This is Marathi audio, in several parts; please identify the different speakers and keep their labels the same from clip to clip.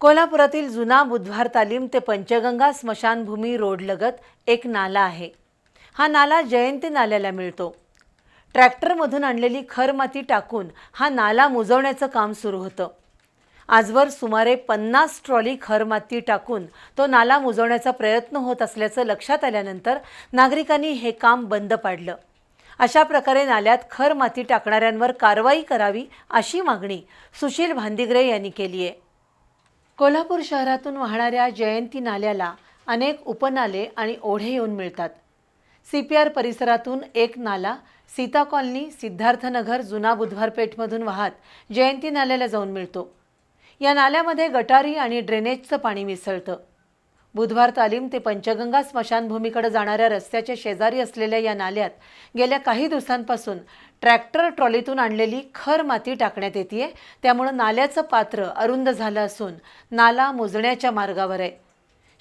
Speaker 1: कोल्हापुरातील जुना बुधवार तालीम ते पंचगंगा स्मशानभूमी रोडलगत एक नाला आहे. हा नाला जयंती नाल्याला मिळतो. ट्रॅक्टरमधून आणलेली खर माती टाकून हा नाला मुजवण्याचं काम सुरू होतं. आजवर सुमारे पन्नास ट्रॉली खर माती टाकून तो नाला मुजवण्याचा प्रयत्न होत असल्याचं लक्षात आल्यानंतर नागरिकांनी हे काम बंद पाडलं. अशा प्रकारे नाल्यात खर माती टाकणाऱ्यांवर कारवाई करावी अशी मागणी सुशील भांदिगरे यांनी केली आहे. कोल्हापूर शहरातून वाहणाऱ्या जयंती नाल्याला अनेक उपनाले आणि ओढे येऊन मिळतात. सी पी आर परिसरातून एक नाला सीता कॉलनी सिद्धार्थनगर जुना बुधवारपेठमधून वाहत जयंती नाल्याला जाऊन मिळतो. या नाल्यामध्ये गटारी आणि ड्रेनेजचं पाणी मिसळतं. बुधवार तालीम ते पंचगंगा स्मशानभूमीकडे जाणाऱ्या रस्त्याच्या शेजारी असलेल्या या नाल्यात गेल्या काही दिवसांपासून ट्रॅक्टर ट्रॉलीतून आणलेली खर माती टाकण्यात येते त्यामुळं नाल्याचं पात्र अरुंद झालं असून नाला मोजण्याच्या मार्गावर आहे.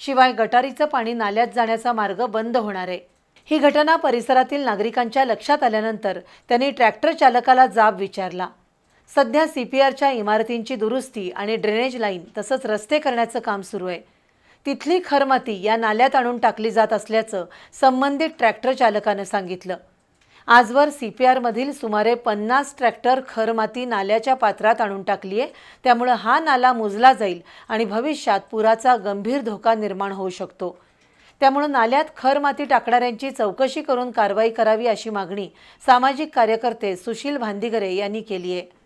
Speaker 1: शिवाय गटारीचं पाणी नाल्यात जाण्याचा मार्ग बंद होणार आहे. ही घटना परिसरातील नागरिकांच्या लक्षात आल्यानंतर त्यांनी ट्रॅक्टर चालकाला जाब विचारला. सध्या सी पी आरच्या इमारतींची दुरुस्ती आणि ड्रेनेज लाईन तसंच रस्ते करण्याचं काम सुरू आहे. तिथली खरमाती या नाल्यात आणून टाकली जात असल्याचं संबंधित ट्रॅक्टर चालकानं सांगितलं. आजवर सी पी आरमधील सुमारे पन्नास ट्रॅक्टर खरमाती नाल्याच्या पात्रात आणून टाकली आहे त्यामुळं हा नाला मोजला जाईल आणि भविष्यात पुराचा गंभीर धोका निर्माण होऊ शकतो. त्यामुळं नाल्यात खरमाती टाकणाऱ्यांची चौकशी करून कारवाई करावी अशी मागणी सामाजिक कार्यकर्ते सुशील भांदिगरे यांनी केली आहे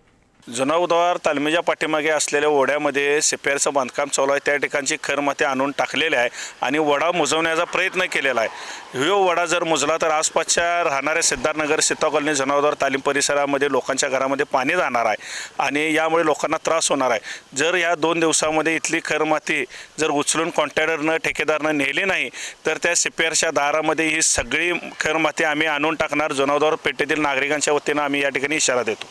Speaker 2: जुना उदार तालमीच्या पाठीमागे असलेल्या ओढ्यामध्ये सिपेअरचं बांधकाम चालू आहे. त्या ठिकाणची खरमाती आणून टाकलेली आहे आणि वडा मुजवण्याचा प्रयत्न केलेला आहे. ह्यो वडा जर मुजला तर आसपासच्या राहणाऱ्या सिद्धार्थनगर सीता कॉलनी जनावदार तालीम परिसरामध्ये लोकांच्या घरामध्ये पाणी जाणार आहे आणि यामुळे लोकांना त्रास होणार आहे. जर या दोन दिवसामध्ये इथली खरमाती जर उचलून कॉन्ट्रॅक्टरनं ठेकेदारनं नेली नाही तर त्या सिपेअरच्या दारामध्ये ही सगळी खरमाती आम्ही आणून टाकणार. जनावदार पेठेतील नागरिकांच्या वतीनं आम्ही या ठिकाणी इशारा देतो.